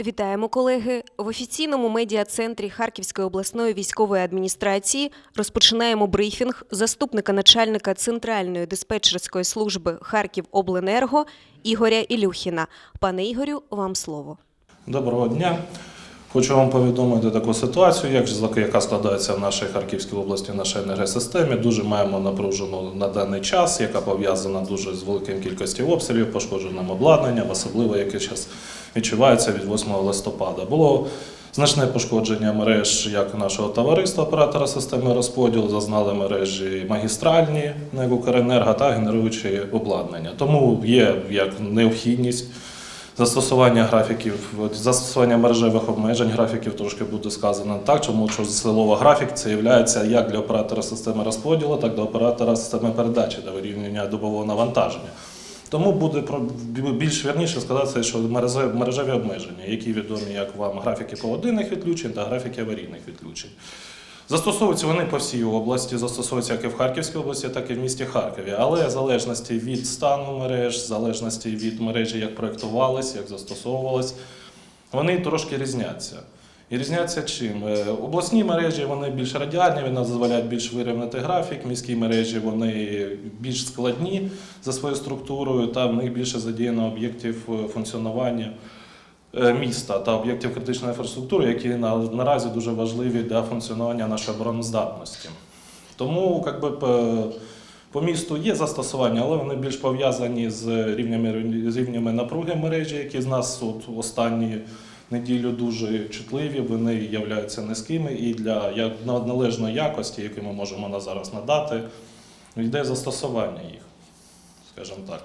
Вітаємо, колеги! В офіційному медіа-центрі Харківської обласної військової адміністрації розпочинаємо брифінг заступника начальника Центральної диспетчерської служби Харківобленерго Ігоря Ілюхіна. Пане Ігорю, вам слово. Доброго дня. Хочу вам повідомити таку ситуацію, як яка складається в нашій Харківській області, в нашій енергосистемі. Дуже маємо напружену на даний час, яка пов'язана дуже з великим кількістю обстрілів, пошкодженим обладнанням, особливо яке зараз відчувається від 8 листопада. Було значне пошкодження мереж як нашого товариства оператора системи розподілу, зазнали мережі магістральні, як Укренерго та генеруючі обладнання. Тому є як необхідність Застосування графіків, застосування мережевих обмежень графіків трошки буде сказано так, тому що слово графік це є як для оператора системи розподілу, так і для оператора системи передачі та вирівняння добового навантаження. Тому буде більш вірніше сказати, що мережеві обмеження, які відомі як вам графіки погодинних відключень та графіки аварійних відключень. Застосовуються вони по всій області, застосовуються як і в Харківській області, так і в місті Харкові. Але в залежності від стану мереж, в залежності від мережі, як проєктувались, як застосовувались, вони трошки різняться. І різняться чим? Е, Обласні мережі вони більш радіальні, вони дозволяють більш вирівняти графік. Міські мережі вони більш складні за своєю структурою, та в них більше задіяно об'єктів е, функціонування е, міста та об'єктів критичної інфраструктури, які на, наразі дуже важливі для функціонування нашої обороноздатності. Тому как би, по місту є застосування, але вони більш пов'язані з рівнями, з рівнями напруги мережі, які з нас от, останні неділю дуже чутливі, вони являються низькими і для належної якості, яку ми можемо на зараз надати, йде застосування їх, скажімо так.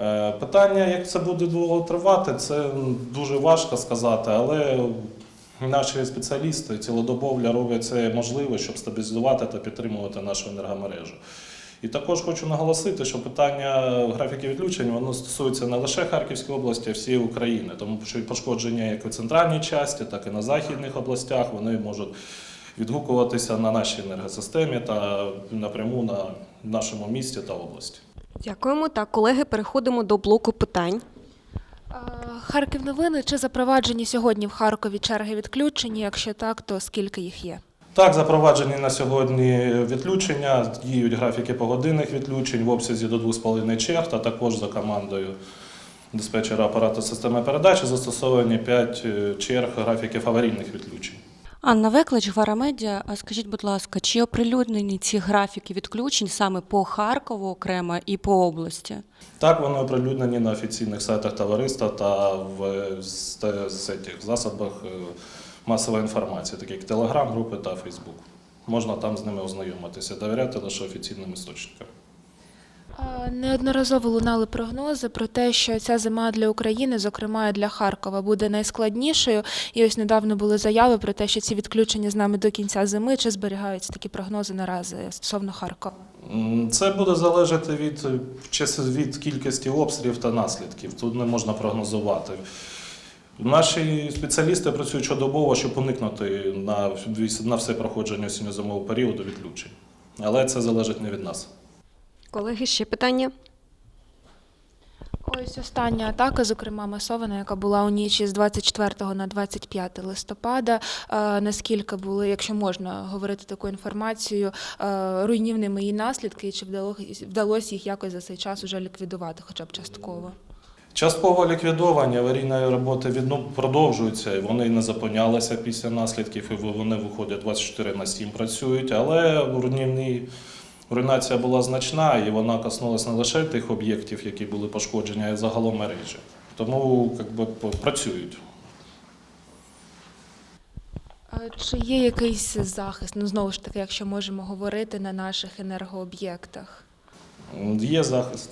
Е, Питання, як це буде довго тривати, це дуже важко сказати, але наші спеціалісти цілодобово роблять це можливе, щоб стабілізувати та підтримувати нашу енергомережу. І також хочу наголосити, що питання графіків відключень воно стосується не лише Харківської області, а всієї України, тому що і пошкодження як у центральній часті, так і на західних областях вони можуть відгукуватися на нашій енергосистемі та напряму на нашому місті та області. Дякуємо. Так, колеги, переходимо до блоку питань. Е, Харків новини чи запроваджені сьогодні в Харкові черги відключені? Якщо так, то скільки їх є? Так, запроваджені на сьогодні відключення, діють графіки погодинних відключень в обсязі до 2,5 черг, та також за командою диспетчера апарату системи передачі застосовані 5 черг графіків аварійних відключень. Анна Виклич, Гварамедіа. А Скажіть, будь ласка, чи оприлюднені ці графіки відключень саме по Харкову окремо і по області? Так, вони оприлюднені на офіційних сайтах товариства та в з цих засобах масової інформації, такі як Telegram, групи та Facebook. Можна там з ними ознайомитися, довіряти лише офіційним істочникам. Неодноразово лунали прогнози про те, що ця зима для України, зокрема і для Харкова, буде найскладнішою. І ось недавно були заяви про те, що ці відключення з нами до кінця зими. Чи зберігаються такі прогнози наразі стосовно Харкова? Це буде залежати від, від кількості обстрілів та наслідків. Тут не можна прогнозувати. Наші спеціалісти працюють щодобово, щоб уникнути на, на все проходження осінньо-зимового періоду відключень. Але це залежить не від нас. Колеги, ще питання. Ось остання атака, зокрема масована, яка була у ніч із 24 на 25 листопада. Е, Наскільки були, якщо можна говорити таку інформацію, е, руйнівними її наслідки, і чи вдалося, вдалося їх якось за цей час уже ліквідувати, хоча б частково? Частково ліквідовані аварійні роботи відно- продовжуються, і вони не зупинялися після наслідків, і вони виходять 24 на 7 працюють, але руйнівні руйнація була значна, і вона коснулася не лише тих об'єктів, які були пошкоджені, а й загалом мережі. Тому як би, працюють. Чи є якийсь захист? Ну знову ж таки, якщо можемо говорити на наших енергооб'єктах? Є захист.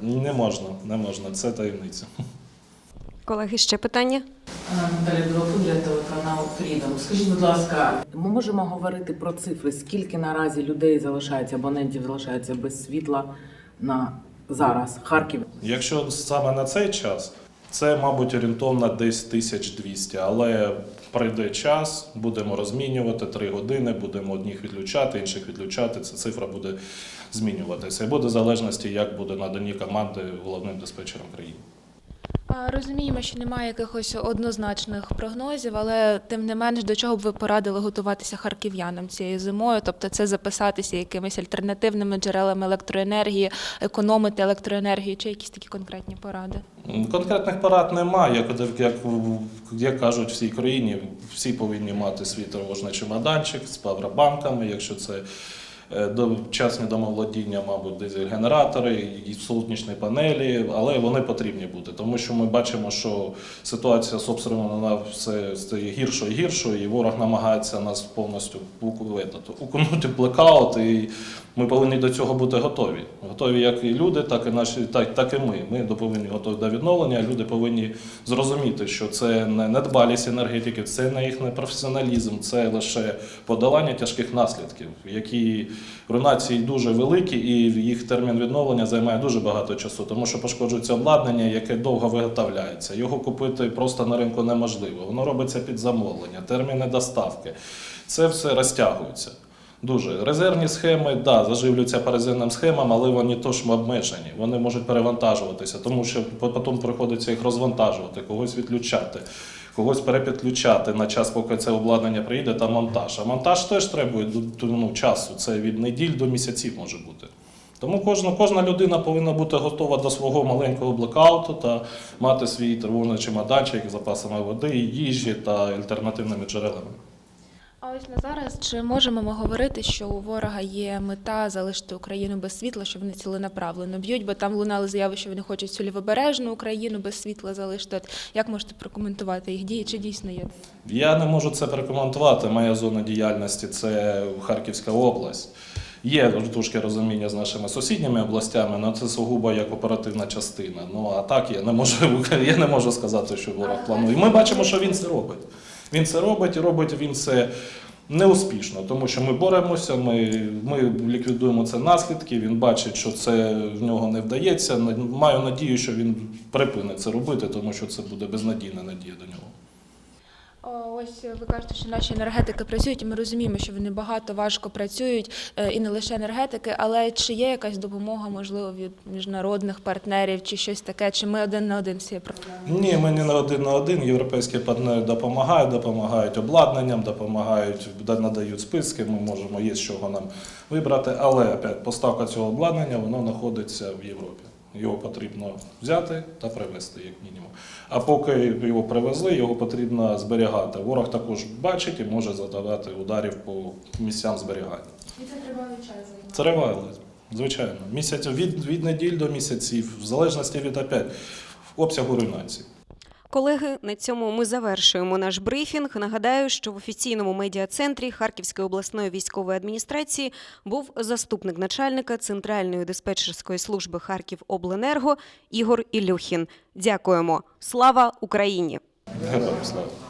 Не можна, не можна, це таємниця. Колеги, ще питання. Наталя Білопудля, телеканал Фрідом. Скажіть, будь ласка, ми можемо говорити про цифри, скільки наразі людей залишається, абонентів залишається без світла на зараз Харків? Якщо саме на цей час, це, мабуть, орієнтовно десь 1200, але прийде час, будемо розмінювати 3 години, будемо одних відключати, інших відключати. Ця цифра буде змінюватися. І буде в залежності, як буде надані команди головним диспетчером країни. Розуміємо, що немає якихось однозначних прогнозів, але тим не менш, до чого б ви порадили готуватися харків'янам цією зимою? Тобто це записатися якимись альтернативними джерелами електроенергії, економити електроенергію, чи якісь такі конкретні поради? Конкретних порад немає. Як, як, як кажуть всій країні, всі повинні мати свій тривожний чемоданчик з павербанками, якщо це е, до- частні домоволодіння, мабуть, дизель-генератори, і сонячні панелі, але вони потрібні бути, тому що ми бачимо, що ситуація з обстрілами вона все стає гіршою і гіршою, і ворог намагається нас повністю уку- укунути в блекаут, і ми повинні до цього бути готові. Готові як і люди, так і наші, так, так і ми. Ми повинні готові до відновлення. Люди повинні зрозуміти, що це не недбалість енергетики, це не їх непрофесіоналізм, це лише подолання тяжких наслідків, які руйнації дуже великі, і їх термін відновлення займає дуже багато часу, тому що пошкоджується обладнання, яке довго виготовляється. Його купити просто на ринку неможливо. Воно робиться під замовлення, терміни доставки. Це все розтягується. Дуже резервні схеми, да, заживлюються по резервним схемам, але вони теж обмежені. Вони можуть перевантажуватися, тому що потім приходиться їх розвантажувати, когось відключати, когось перепідключати на час, поки це обладнання приїде, та монтаж. А монтаж теж требує ну, часу. Це від неділь до місяців може бути. Тому кожна, кожна людина повинна бути готова до свого маленького блекауту та мати свій тривожний чемоданчик з запасами води, їжі та альтернативними джерелами. А ось на зараз чи можемо ми говорити, що у ворога є мета залишити Україну без світла, що вони ціленаправлено б'ють, бо там лунали заяви, що вони хочуть цю лівобережну Україну без світла залишити. От як можете прокоментувати їх дії? Чи дійсно є? Я не можу це прокоментувати. Моя зона діяльності це Харківська область. Є трошки розуміння з нашими сусідніми областями, але це сугубо як оперативна частина. Ну а так я не можу, я не можу сказати, що ворог планує. Ми бачимо, що він це робить. Він це робить і робить він це неуспішно, тому що ми боремося, ми, ми ліквідуємо це наслідки. Він бачить, що це в нього не вдається. Маю надію, що він припинить це робити, тому що це буде безнадійна надія до нього. О, Ось ви кажете, що наші енергетики працюють, і ми розуміємо, що вони багато важко працюють, е, і не лише енергетики, але чи є якась допомога, можливо, від міжнародних партнерів, чи щось таке, чи ми один на один з цією? Ні, ми не на один на один. Європейські партнери допомагають, допомагають обладнанням, допомагають, да- надають списки. Ми можемо є з чого нам вибрати. Але опять поставка цього обладнання воно знаходиться в Європі. Його потрібно взяти та привезти, як мінімум. А поки його привезли, його потрібно зберігати. Ворог також бачить і може задавати ударів по місцям зберігання. І це тривалий час. Тривалий, звичайно. Місяць від, від неділь до місяців, в залежності від опять обсягу руйнації. Колеги, на цьому ми завершуємо наш брифінг. Нагадаю, що в офіційному медіа-центрі Харківської обласної військової адміністрації був заступник начальника Центральної диспетчерської служби Харківобленерго Ігор Ілюхін. Дякуємо. Слава Україні! Слава!